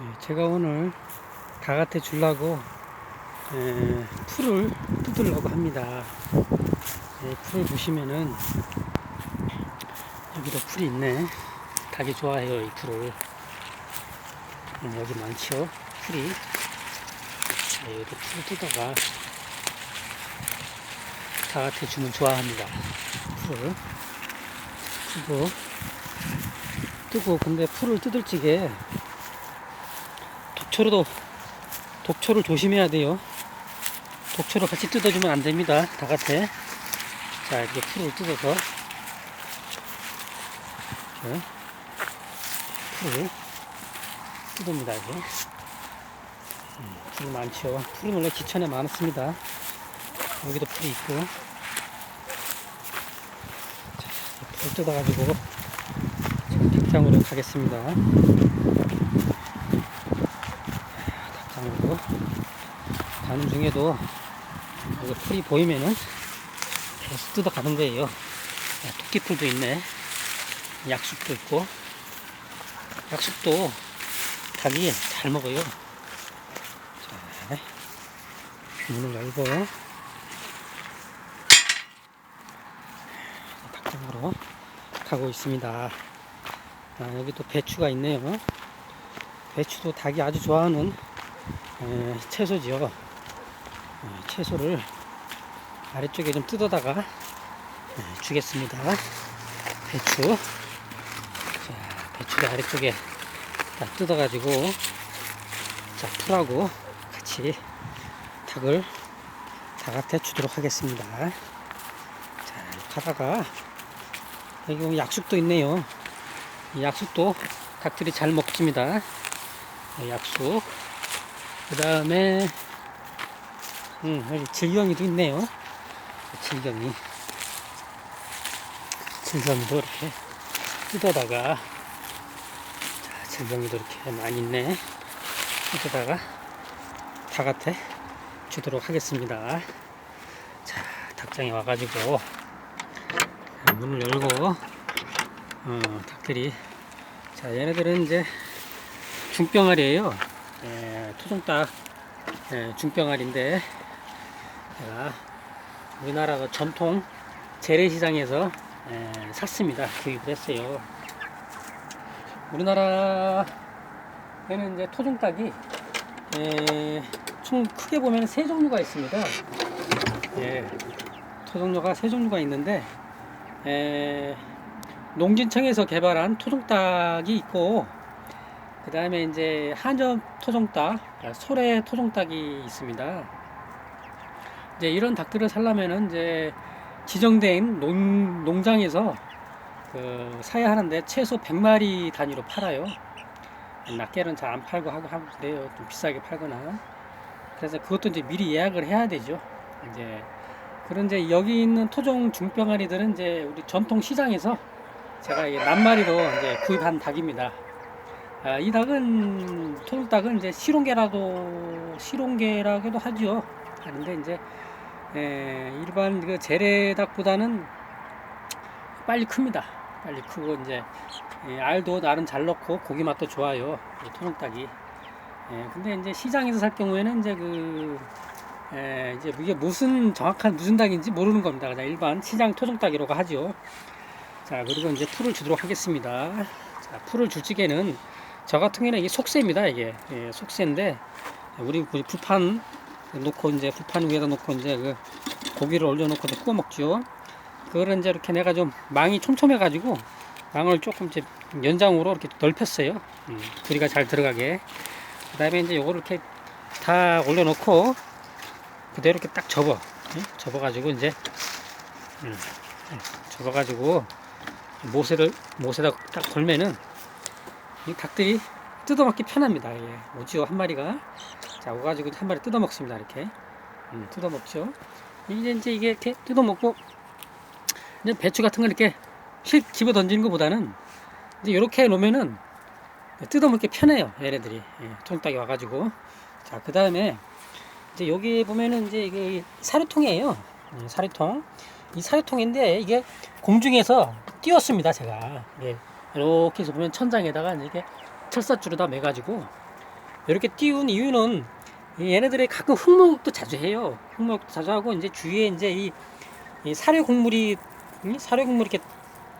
예, 제가 오늘 닭한테 주려고 에, 풀을 뜯으려고 합니다. 예, 풀을 보시면은 여기도 풀이 있네. 닭이 좋아해요 이 풀을. 음, 여기 많죠 풀이. 예, 여기 풀을 뜯어가 닭한테 주면 좋아합니다. 풀을. 풀도 뜨고 근데 풀을 뜯을 적에 독초로도 독초를 조심해야 돼요. 독초를 같이 뜯어주면 안 됩니다. 닭한테. 자, 이렇게 풀을 뜯어서 이렇게 풀을 뜯습니다. 이게 음, 풀이 많죠. 풀은 원래 기천에 많았습니다. 여기도 풀이 있고 자, 풀을 뜯어가지고 지금 닭장으로 가겠습니다. 닭장으로 가는 중에도 여기 풀이 보이면은 계속 뜯어 가는 거예요. 야, 토끼풀도 있네. 약숙도 있고 약숙도 닭이 잘 먹어요. 자, 문을 열고 닭장으로 가고 있습니다. 아, 여기 또 배추가 있네요. 배추도 닭이 아주 좋아하는 에, 채소지요. 에, 채소를 아래쪽에 좀 뜯어다가 에, 주겠습니다. 배추. 자, 배추를 아래쪽에 딱 뜯어가지고 자 풀하고 같이 닭을 닭한테 주도록 하겠습니다. 자, 가다가 여기 보면 약숙도 있네요. 이 약숙도 닭들이 잘 먹습니다. 네, 약숙. 그 다음에, 음, 여기 질경이도 있네요. 질경이. 질경이도 이렇게 뜯어다가, 자, 질경이도 이렇게 많이 있네. 뜯어다가 닭한테 주도록 하겠습니다. 자, 닭장에 와가지고, 문을 열고, 어, 닭들이 자 얘네들은 이제 중병아리예요 예, 토종닭 예, 중병아리인데 제가 우리나라 그 전통 재래시장에서 예, 샀습니다. 구입을 했어요. 우리나라에는 이제 토종닭이 예, 총 크게 보면 세 종류가 있습니다. 예, 토종류가 세 종류가 있는데 예, 농진청에서 개발한 토종닭이 있고 그 다음에 이제 한점 토종닭, 아, 소래 토종닭이 있습니다. 이제 이런 닭들을 살려면은 이제 지정된 농, 농장에서 그 사야 하는데 최소 100마리 단위로 팔아요. 낱개는 잘 안 팔고 하고 그래요. 좀 비싸게 팔거나. 그래서 그것도 이제 미리 예약을 해야 되죠. 이제 그런 이제 여기 있는 토종 중병아리들은 이제 우리 전통 시장에서 제가 이 낱마리로 이제 구입한 닭입니다. 아, 이 닭은 토종닭은 이제 실온계라도 실온계라고도 하죠. 하는데 이제 에, 일반 그 재래닭보다는 빨리 큽니다. 빨리 크고 이제 예, 알도 나름 잘 넣고 고기 맛도 좋아요. 이 토종닭이. 예, 근데 이제 시장에서 살 경우에는 이제 그 에, 이제 이게 무슨 정확한 무슨 닭인지 모르는 겁니다. 그냥 일반 시장 토종닭이라고 하죠. 자 그리고 이제 풀을 주도록 하겠습니다 자 풀을 줄 적에는 저 같은 경우는 이게 속세입니다 이게 예, 속세인데 우리 그 불판 놓고 이제 불판 위에다 놓고 이제 그 고기를 올려놓고 구워 먹죠 그거를 이제 이렇게 내가 좀 망이 촘촘해 가지고 망을 조금 이제 연장으로 이렇게 넓혔어요 음, 부리가 잘 들어가게 그 다음에 이제 요거를 이렇게 다 올려놓고 그대로 이렇게 딱 접어 예? 접어 가지고 이제 음, 예, 접어 가지고 못에를 못에다 딱 걸면은 이 닭들이 뜯어먹기 편합니다. 예. 오지오 한 마리가 자 오가지고 한 마리 뜯어 먹습니다. 이렇게 음, 뜯어 먹죠. 이제 이제 이게 이렇게 뜯어 먹고 이제 배추 같은 걸 이렇게 휙 집어 던지는 것보다는 이제 이렇게 놓으면은 뜯어 먹기 편해요. 얘네들이 예, 통닭이 와 가지고 자 그 다음에 이제 여기 보면은 이제 이게 사료통이에요. 예, 사료통. 이 사료통인데 이게 공중에서 띄웠습니다 제가 예, 이렇게 해서 보면 천장에다가 이렇게 철사줄에다 매가지고 이렇게 띄운 이유는 이 얘네들이 가끔 흙목욕도 자주 해요. 흙목욕도 자주 하고 이제 주위에 이제 이, 이 사료 곡물이 이 사료 곡물이 이렇게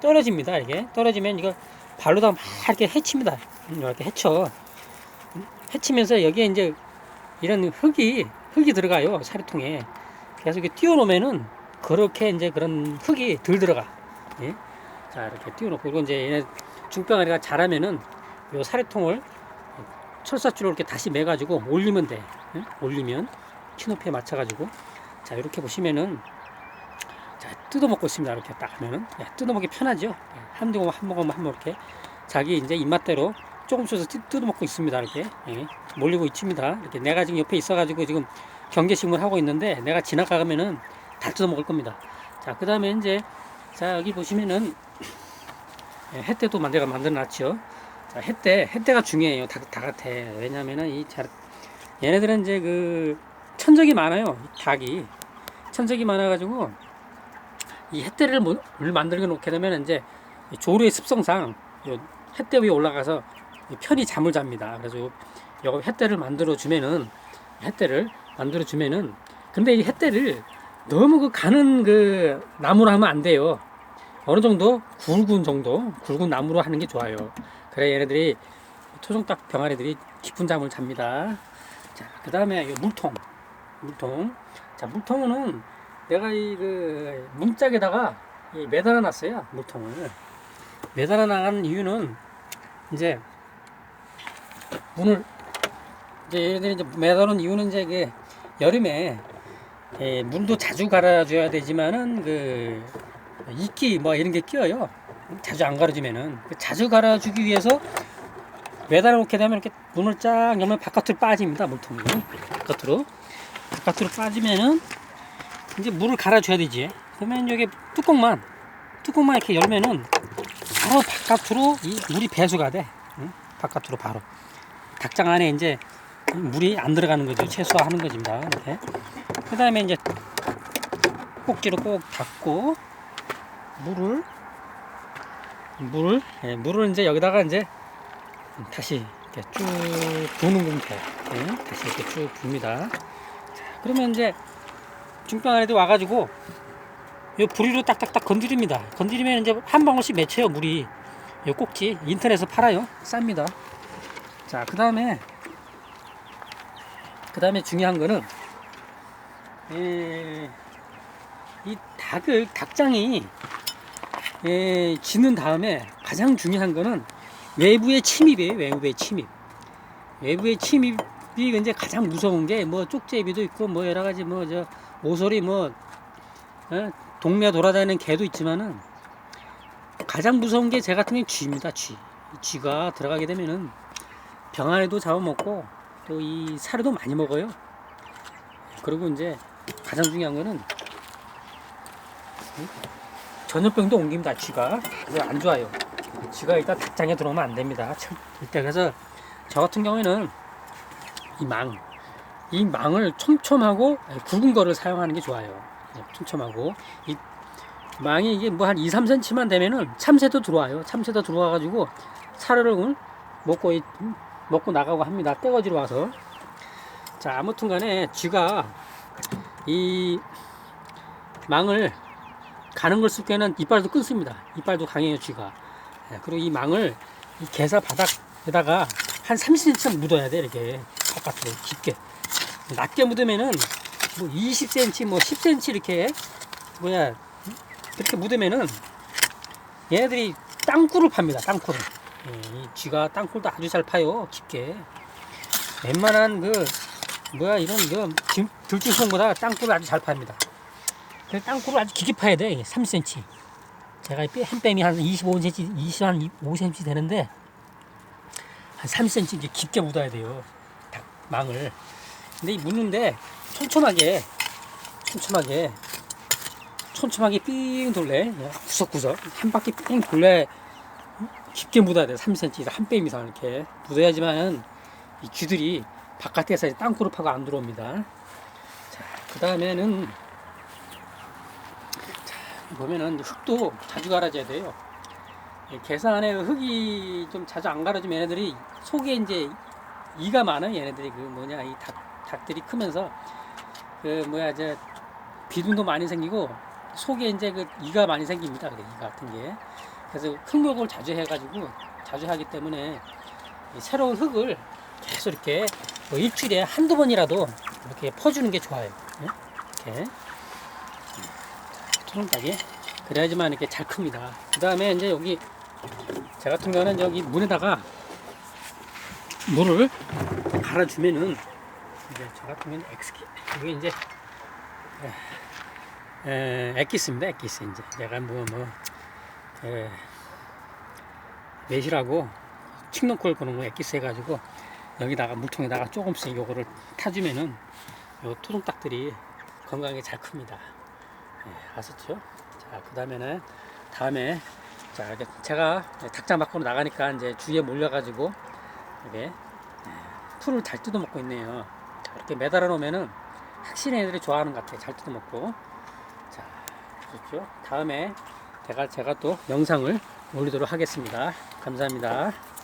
떨어집니다. 이게 떨어지면 이거 발로다 막 이렇게 해칩니다. 음, 이렇게 해쳐. 음, 해치면서 여기에 이제 이런 흙이 흙이 들어가요 사료통에. 그래서 이렇게 띄워놓으면은 그렇게 이제 그런 흙이 덜 들어가. 예? 자 이렇게 띄워놓고 그리고 이제 얘네 중병아리가 자라면은 요 사료통을 철사줄로 이렇게 다시 매가지고 올리면 돼. 예? 올리면 키높이에 맞춰가지고 자 이렇게 보시면은 자 뜯어먹고 있습니다. 이렇게 딱 하면은 예, 뜯어먹기 편하죠. 예, 한 모금 한 모금 한 모금 이렇게 자기 이제 입맛대로 조금씩 뜯- 뜯어먹고 있습니다. 이렇게 예, 몰리고 있습니다. 이렇게 내가 지금 옆에 있어가지고 지금 경계식물 하고 있는데 내가 지나가면은 다 뜯어먹을 겁니다. 자 그 다음에 이제 자 여기 보시면은 예, 햇대도 만들어 만들어놨죠. 자 햇대 햇대가 중요해요. 다, 다 같아. 왜냐면은 이 자, 얘네들은 이제 그 천적이 많아요. 이 닭이 천적이 많아가지고 이 햇대를 뭐- 물 만들어 놓게 되면 이제 이 조류의 습성상 요 햇대 위에 올라가서 이 편히 잠을 잡니다. 그래서 요, 요 햇대를 만들어 주면은 햇대를 만들어 주면은 근데 이 햇대를 너무 그 가는 그 나무로 하면 안 돼요. 어느 정도 굵은 정도 굵은 나무로 하는 게 좋아요. 그래 얘네들이 토종닭 병아리들이 깊은 잠을 잡니다. 자, 그 다음에 이 물통. 물통. 자, 물통은 내가 이 그 문짝에다가 이 매달아 놨어요. 물통을. 매달아 나간 이유는 이제 문을 이제 얘네들이 이제 매달아 놓은 이유는 이제 이게 여름에 예, 물도 자주 갈아줘야 되지만은 그 이끼 뭐 이런 게 끼어요. 자주 안 갈아주면은 그 자주 갈아주기 위해서 매달아 놓게 되면 이렇게 문을 쫙 열면 바깥으로 빠집니다 물통이. 바깥으로. 바깥으로 빠지면은 이제 물을 갈아줘야 되지. 그러면 여기 뚜껑만 뚜껑만 이렇게 열면은 바로 바깥으로 이 물이 배수가 돼. 응? 바깥으로 바로. 닭장 안에 이제 물이 안 들어가는 거죠. 최소화하는 거지입니다. 이렇게 그 다음에 이제 꼭지로 꼭 닫고 물을 물을 예, 물을 이제 여기다가 이제 다시 이렇게 쭉 부는 공태 예, 다시 이렇게 쭉 붑니다. 자, 그러면 이제 중병 안에도 와가지고 요 부리로 딱딱딱 건드립니다. 건드리면 이제 한 방울씩 맺혀요 물이. 요 꼭지 인터넷에서 팔아요. 쌉니다. 자, 그 다음에 그 다음에 중요한 거는 예, 이 닭을 닭장이 예, 짓는 다음에 가장 중요한 거는 외부의 침입이에요. 외부의 침입. 외부의 침입이 이제 가장 무서운 게 뭐 쪽제비도 있고 뭐 여러 가지 뭐 저 모서리 뭐 어? 동네 돌아다니는 개도 있지만은 가장 무서운 게 제 같은 경우는 쥐입니다. 쥐. 이 쥐가 들어가게 되면은 병아리도 잡아먹고 또 이 사료도 많이 먹어요. 그리고 이제 가장 중요한 거는 전염병도 옮깁니다. 쥐가 그래서 안 좋아요. 쥐가 일단 닭장에 들어오면 안 됩니다. 절대 그래서 저 같은 경우에는 이 망, 이 망을 촘촘하고 굵은 거를 사용하는 게 좋아요. 네, 촘촘하고 이 망이 이게 뭐 한 2, 3cm만 되면은 참새도 들어와요. 참새도 들어와가지고 사료를 먹고 이- 먹고 나가고 합니다. 떼거지로 와서 자 아무튼간에 쥐가 이 망을 가는 걸 습게는 이빨도 끊습니다. 이빨도 강해요, 쥐가. 예, 그리고 이 망을 이 게사 바닥에다가 한 30cm 묻어야 돼, 이렇게. 바깥으로 깊게. 낮게 묻으면은 뭐 20cm, 뭐 10cm 이렇게, 뭐야, 이렇게 묻으면은 얘네들이 땅굴을 팝니다, 땅굴을. 예, 이 쥐가 땅굴도 아주 잘 파요, 깊게. 웬만한 그, 뭐야, 이런, 그, 들- 들쥐송보다 땅굴을 아주 잘 팝니다. 그 땅굴을 아주 깊게 파야 돼. 3cm. 제가 이 뺨- 한 뺨이 한 25cm, 20, 한 5cm 되는데, 한 3cm 이제 깊게 묻어야 돼요. 닭, 망을. 근데 이 묻는데, 촘촘하게, 촘촘하게, 촘촘하게 삥 돌래. 예, 구석구석. 한 바퀴 삥 돌래. 깊게 묻어야 돼. 3cm, 한뺨 이상 이렇게. 묻어야지만, 이 쥐들이 바깥에서 땅굴을 파고 안 들어옵니다. 자, 그 다음에는, 보면은 흙도 자주 갈아줘야 돼요. 이 계산 안에 흙이 좀 자주 안 갈아주면 얘네들이 속에 이제 이가 많아요 얘네들이 그 뭐냐 이 닭, 닭들이 크면서 그 뭐야 이제 비듬도 많이 생기고 속에 이제 그 이가 많이 생깁니다. 그이 같은 게. 그래서 흙목을 자주 해가지고 자주 하기 때문에 이 새로운 흙을 계속 이렇게 뭐 일주일에 한두 번이라도 이렇게 퍼주는 게 좋아요. 예? 이렇게 토종닭이 그래야지만 이렇게 잘 큽니다. 그 다음에 이제 여기 제 같은 경우는 여기 물에다가 물을 갈아주면은 이제 저 같은 경우는 엑스키 이게 이제 에, 엑기스입니다. 엑기스 이제 내가 뭐뭐 에, 매실하고 칡농콜 그런 거 엑기스 해가지고 여기다가 물통에다가 조금씩 요거를 타주면은 요 토종닭들이 건강하게 잘 큽니다. 예, 아셨죠? 자, 그 다음에는 다음에 자 제가 닭장 밖으로 나가니까 이제 주위에 몰려가지고 이렇게 예, 풀을 잘 뜯어 먹고 있네요. 자, 이렇게 매달아 놓으면은 확실히 애들이 좋아하는 것 같아요. 잘 뜯어 먹고. 자, 좋죠? 다음에 제가 제가 또 영상을 올리도록 하겠습니다. 감사합니다.